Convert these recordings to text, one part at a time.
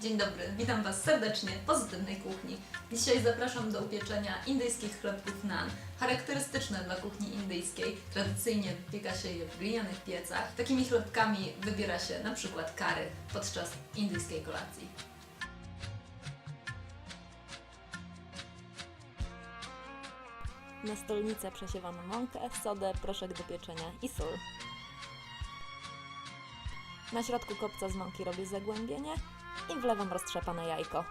Dzień dobry, witam Was serdecznie w Pozytywnej Kuchni. Dzisiaj zapraszam do upieczenia indyjskich chlebków naan. Charakterystyczne dla kuchni indyjskiej, tradycyjnie wypieka się je w glinianych piecach. Takimi chlebkami wybiera się na przykład kary podczas indyjskiej kolacji. Na stolnicę przesiewamy mąkę, sodę, proszek do pieczenia i sól. Na środku kopca z mąki robię zagłębienie i wlewam roztrzepane jajko.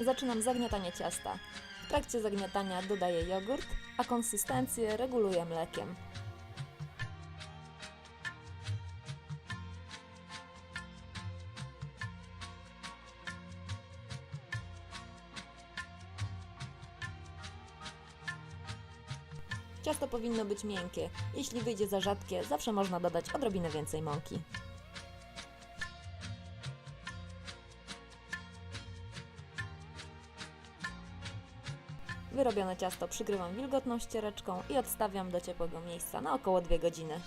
Zaczynam zagniatanie ciasta. W trakcie zagniatania dodaję jogurt, a konsystencję reguluję mlekiem. Ciasto powinno być miękkie. Jeśli wyjdzie za rzadkie, zawsze można dodać odrobinę więcej mąki. Wyrobione ciasto przykrywam wilgotną ściereczką i odstawiam do ciepłego miejsca na około 2 godziny.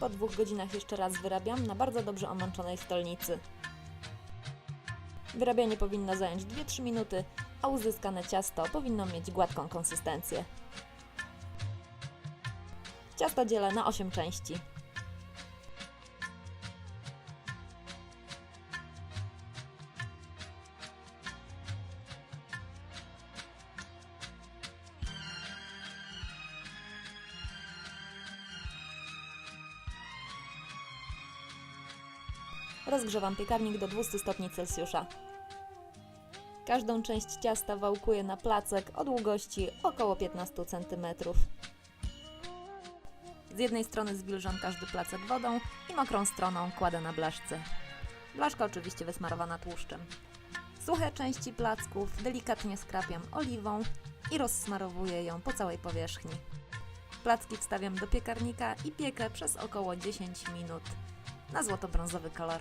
Po dwóch godzinach jeszcze raz wyrabiam na bardzo dobrze omączonej stolnicy. Wyrabianie powinno zająć 2-3 minuty, a uzyskane ciasto powinno mieć gładką konsystencję. Ciasto dzielę na 8 części. Rozgrzewam piekarnik do 200 stopni Celsjusza. Każdą część ciasta wałkuję na placek o długości około 15 cm. Z jednej strony zwilżam każdy placek wodą i mokrą stroną kładę na blaszce. Blaszka oczywiście wysmarowana tłuszczem. Suche części placków delikatnie skrapiam oliwą i rozsmarowuję ją po całej powierzchni. Placki wstawiam do piekarnika i piekę przez około 10 minut na złoto-brązowy kolor.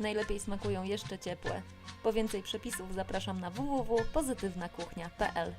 Najlepiej smakują jeszcze ciepłe. Po więcej przepisów zapraszam na www.pozytywnakuchnia.pl.